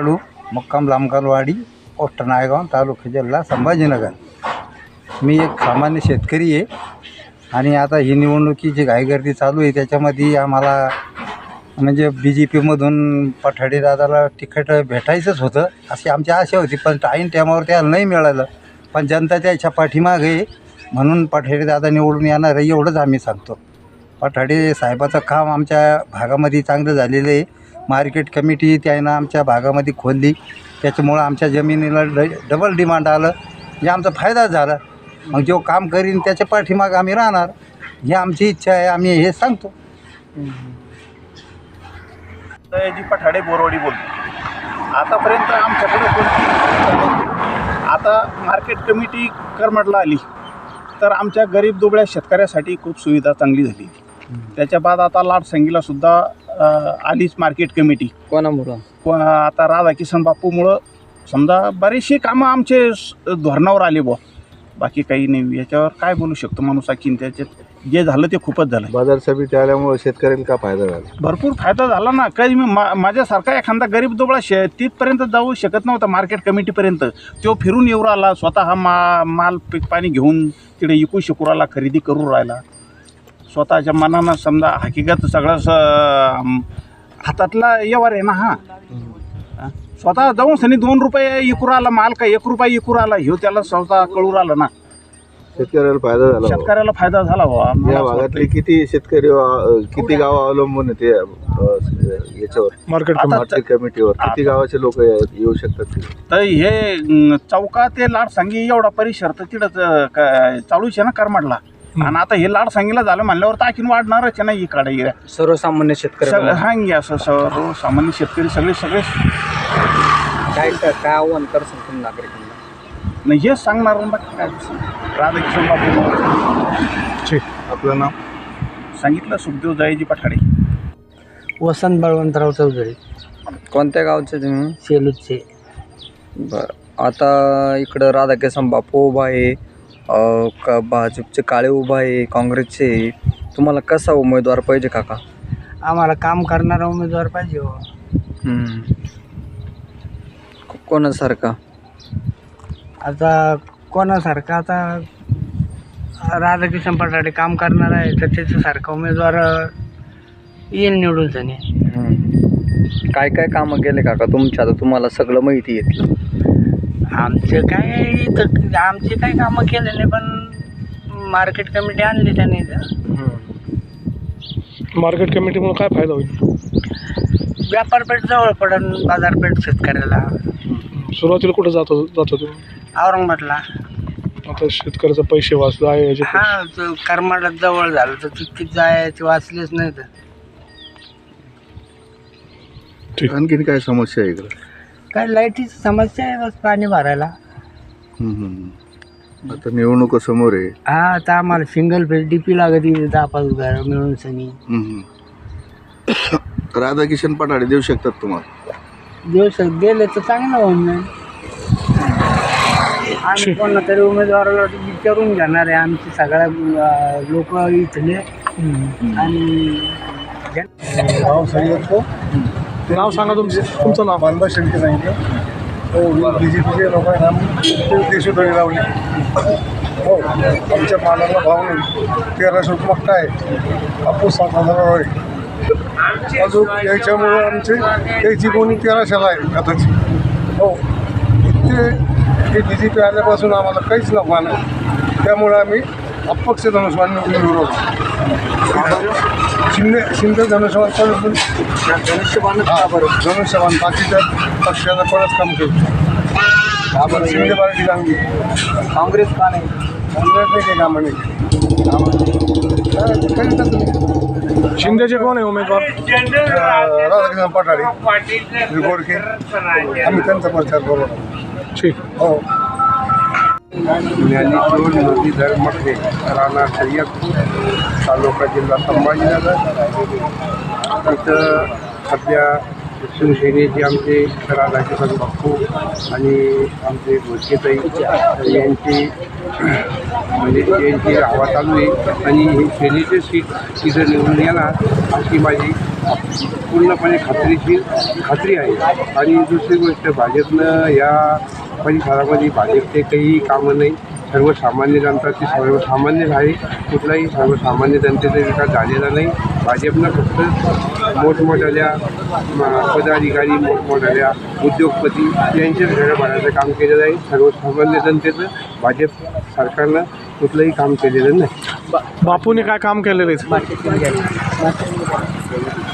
लाडू मुक्काम लामकरवाडी पोस्ट नायगाव तालुका जिल्हा संभाजीनगर मी एक सामान्य शेतकरी आहे. आणि आता ही निवडणुकीची घाईगर्दी चालू आहे त्याच्यामध्ये आम्हाला म्हणजे बी जे पीमधून पठाडे दादाला तिकीट भेटायचंच होतं अशी आमची आशा होती. पण टाईम टायमावर त्याला नाही मिळालं. पण जनता त्याच्या पाठीमागे आहे, म्हणून पठाडे दादा निवडून येणार आहे एवढंच आम्ही सांगतो. पठाडे साहेबाचं काम आमच्या भागामध्ये चांगलं झालेलं आहे. मार्केट कमिटी त्यानं आमच्या भागामध्ये खोलली. त्याच्यामुळं आमच्या जमिनीला ड डबल डिमांड आलं. जे आमचा फायदाच झाला. मग जो काम करीन त्याच्या पाठीमागं आम्ही राहणार. ही आमची इच्छा आहे. आम्ही हे सांगतो. जी पठाडे बोरवाडी बोलतो. आतापर्यंत आमच्याकडे कोणती आता मार्केट कमिटी करमटला आली. तर आमच्या गरीब दुबळ्या शेतकऱ्यासाठी खूप सुविधा चांगली झाली. त्याच्या बाद आता लाडसंगीला सुद्धा अ, आलीच मार्केट कमिटी कोणामुळं? व आता राधाकिशन बापूमुळं समजा बरीचशी कामं आमचे स- धोरणावर आले बुवा. बाकी काही नाही. याच्यावर काय बोलू शकतो माणूस आणखीन त्याच्यात जे झालं ते खूपच झालं. बाजार समिती आल्यामुळे शेतकऱ्यांना का फायदा झाला? भरपूर फायदा झाला ना. काही मी मा माझ्यासारखा एखादा गरीब दुबळा शे तिथपर्यंत जाऊ शकत नव्हता मार्केट कमिटीपर्यंत तो फिरून येऊ राहिला स्वतः मा माल पीक पाणी घेऊन तिकडे विकू शकू राहिला खरेदी करू राहिला. स्वतःच्या मनानं समजा हकीकत सगळं स हातातला व्यवहार आहे ना हा. स्वतः जाऊन सनी दोन रुपये विकू राहिला माल का एक रुपये विकू राहिला ह्यो त्याला स्वतः कळू राहिलं ना शेतकऱ्याला फायदा झाला. शेतकऱ्याला फायदा झाला या भागातले. किती शेतकरी किती गाव अवलंबून आहे ते अ, याच्यावर मार्केट मार्केट कमिटीवर किती गावाचे लोक येऊ शकतात? तर हे चौका ते लाडसांगी एवढा परिसर तर तिथं चालूच आहे ना करमाडला आणि आता हे लाडसांगीला झालं म्हणल्यावर तर आणखीन वाढणारच आहे ना इकडे. सर्वसामान्य शेतकरी सगळं हांगी असं सर्व सामान्य शेतकरी सगळे सगळे. काय काय आव्हान करसाल तुम्ही नागरिकांना? नाही हेच सांगणार ना बाकी काय राधाकिशन बाबू आपलं नाव? सांगितलं सुखदेव जायजी पठाडे वसंत बळवंतराव चौधरी. कोणत्या गावचे तुम्ही? सेलूचे बरं. आता इकडं राधाकिसन बापू उभा आहे. का भाजपचे काळे उभा आहे काँग्रेसचे तुम्हाला कसा उमेदवार पाहिजे काका? आम्हाला काम करणारा उमेदवार पाहिजे हो. हम्म. को- कोणासारखा? आता कोणासारखं आता राधाकिशन पटाडे काम करणार आहे तर त्याच्यासारखा उमेदवार अं, येईल निवडून जाणे हम्म. काय काय कामं केले काका तुमच्या? आता तुम्हाला सगळं माहिती घेतलं आमचे काय इथं आमचे काही कामं केले नाही पण मार्केट कमिटी आणली त्याने इथं. मार्केट कमिटीमुळे काय फायदा होईल? व्यापारपेठ जवळ पडन बाजारपेठ शेतकऱ्याला. सुरुवातीला कुठं जात होत- जात होतो? औरंगाबादला. आता शेतकऱ्याचा पैसे वाचले आहे याचे हा जो करमाडात जवळ झालं तर तितकी जायचे वाचलेच नाही तर ठीक. आणखीन काय समस्या आहे इकडं? काय लाईटीची समस्या आहे बस पाणी भरायला. हम्म, हम्म. आता निवडणूक समोर आहे. हा आता आम्हाला सिंगल फेज डीपी लागत इथे दहा पाच घर मिळून सनी. हम्म. राधाकिशन पठाडे देऊ शकतात तुम्हाला? दिवस गेले तर चांगलं होऊन जाईल. आम्ही कोणा तरी उमेदवाराला विचारून घेणार आहे आमचे सगळ्या लोक इथले. आणि नाव सांगा तुमचं. तुमचं नाव. मानबा शेळके सांगितलं. हो बी जे पीचे लोकांना देशोधडी लावली. हो आमच्या मालाला भाव नाही. तेराशे रुपये मक्का आहे. कापूस सात हजार आहे. अजून याच्यामुळं आमचे त्याची कोणी तेराशेला आहे आताची हो इतके हे बी जे पी आल्यापासून आम्हाला काहीच नफा नाही. त्यामुळे आम्ही अपक्ष धनुष्यबाण निवडून विरोध शिंदे शिंदे धनुष्यबाण पण धनुष्यबाण धनुष्यबाण बाकीच्या पक्षाला परत काम केलं आपण शिंदे पार्टी चांगली. काँग्रेस का नाही? काँग्रेस नाही काही कामं नाही. काय. शिंदेचे कोण आहे उमेदवार? अं, राधाकृष्ण पठाडे गोडके. आम्ही त्यांचा प्रचार करू. ठीक. हो. ज्ञानेश्वर मुरलीधर मठे राणा सय्यद तालुका जिल्हा संभाजीनगर. इथं सध्या शिवसेनेचे आमचे राधाकिशन बाप्पू आणि आमचे घोषकेताई यांची म्हणजे यांची हवा चालू आहे आणि हे सेनेचे सीट तिथं निवडून येणार अशी माझी पूर्णपणे खात्रीशीर खात्री आहे. आणि दुसरी गोष्ट भाजपनं या परिसरामध्ये भाजपचे काही कामं नाही. सर्वसामान्य जनताची सर्वसामान्य आहे. कुठलाही सर्वसामान्य जनतेचा विकास झालेला नाही. भाजपनं फक्त मोठमोठ्याल्या म, पदाधिकारी मोठमोठ्याल्या उद्योगपती यांच्याच घरं भरायचं काम केलेलं आहे. सर्वसामान्य जनतेचं भाजप सरकारनं कुठलंही काम केलेलं नाही. बापूने काय काम केलेलं आहे?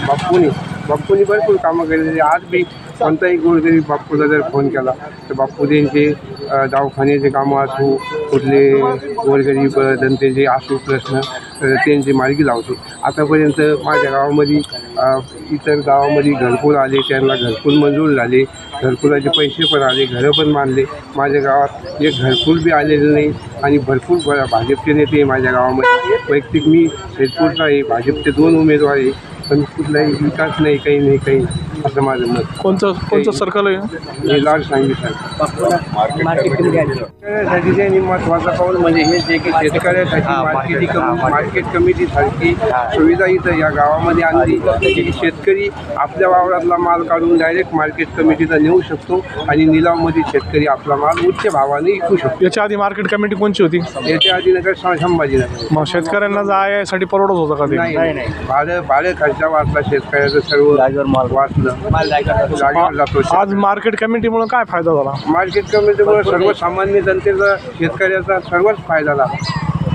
बाप्पूनी. बाप्पूनी भरपूर कामं केलेली आज बी कोणताही गोरगरीब बाप्पूला जर फोन केला तर बाप्पू त्यांचे दवाखान्याचे कामं असू कुठले गोरगरीब जनतेचे असू प्रश्न तर त्यांची मार्गी लावते आतापर्यंत माझ्या गावामध्ये इतर गावामध्ये घरकुल आले त्यांना घरकुल मंजूर झाले घरकुलाचे पैसे पण आले घरं पण मानले माझ्या गावात एक घरकुल बी आलेलं नाही आणि भरपूर भाजपचे नेते माझ्या गावामध्ये. वैयक्तिक मी शेतपूरचा आहे भाजपचे दोन उमेदवार आहे. पण कुठलाही विकास नाही काही नाही काही नाही. असं माझं मत. कोणचं कोणचं सर्कल आहे? हे लाड सांगितलं त्यांनी महत्त्वाचा पाऊल म्हणजे हे जे की शेतकऱ्यासाठी मार्केटी कमी मार्केट कमिटी सारखी सुविधा इथं या गावामध्ये आणली. की शेतकरी आपल्या वावरातला माल काढून डायरेक्ट मार्केट कमिटीला नेऊ शकतो आणि निलावमध्ये शेतकरी आपला माल उच्च भावाने विकू शकतो. याच्या आधी मार्केट कमिटी कोणची होती? याच्या आधी नगर संभाजीनगर मग शेतकऱ्यांना जायसाठी परवडत होतं का ते? नाही नाही. भाडं भाडं खर्चा वाचला शेतकऱ्याचं सर्व वाचलं. जातो आज मार्केट कमिटीमुळे काय फायदा झाला? मार्केट कमिटीमुळे सर्वसामान्य जनतेचा शेतकऱ्याचा सर्वच फायदा झाला.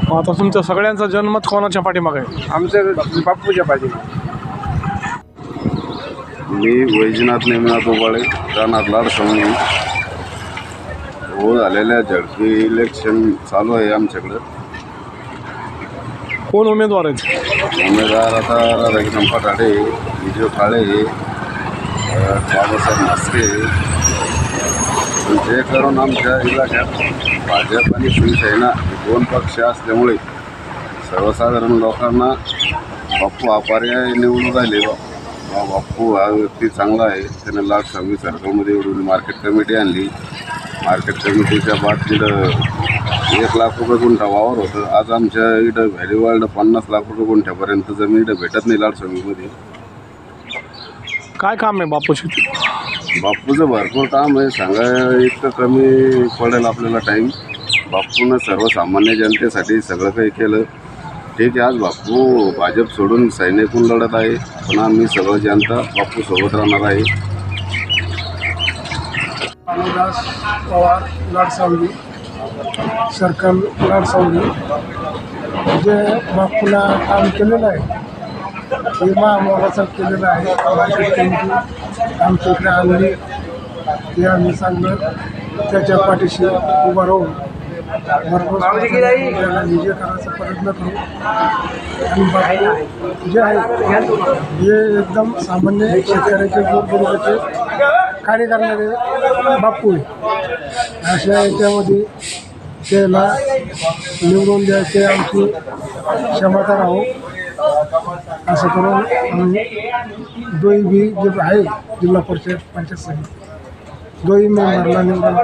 मग आता तुमच्या सगळ्यांचा जन्मच कोणाच्या पाठीमागे? आहे आमचं बाप्पूच्या पाठीमा मी वैजनाथ नेमनाथ उबाळे राहणार लाडसंगी हो झालेल्या झडपी इलेक्शन चालू आहे आमच्याकडं. कोण उमेदवार आहेत? उमेदवार आता राधाकिशन पठाडे विजय काळे अ, बाबासाहेब म्हस्के जे करून आमच्या इलाक्यात भाजप आणि शिवसेना दोन पक्ष असल्यामुळे सर्वसाधारण लोकांना बाप्पू हा पर्याय निवडून राहिले बा. बाप्पू हा व्यक्ती चांगला आहे. त्याने लाख सव्वीस सर्कलमध्ये एवढी मार्केट कमिटी आणली. मार्केट कमिटीच्या बाद तिथं एक लाख रुपये गुंठा वावर होतं. आज आमच्या इथं व्हॅल्यू पन्नास लाख रुपये गुंठ्यापर्यंत जमीन इथं भेटत नाही लाडसमीमध्ये काय काम आहे बापूशी बाप्पूचं भरपूर काम आहे. सांगा इतकं कमी पडेल आपल्याला टाईम बाप्पूनं सर्वसामान्य जनतेसाठी सगळं काही केलं. ठीक आहे आज बाप्पू भाजप सोडून सैनिकून लढत आहे. पण आम्ही सगळं जनता बाप्पू सोबत राहणार आहे. अनुदास पवार लाडसावली. सर्कल लाडसावली. जे बापूला काम केलेलं आहे हे महामोलाचं केलेलं आहे. आमच्या इकडे आणली ते आम्ही चांगलं त्याच्या पाठीशी उभं राहून भरपूर त्याला विजय करायचा प्रयत्न करू. आणि बापू जे आहे हे एकदम सामान्य शेतकऱ्याचे गोरगरिबाचे कार्य करणारे बापू अशा याच्यामध्ये त्याला निवडून द्यायचे आमची क्षमता राहू. असं करून आम्ही दोही बी जे आहे जिल्हा परिषद पंचायत समिती दोही मेंबरला निवडून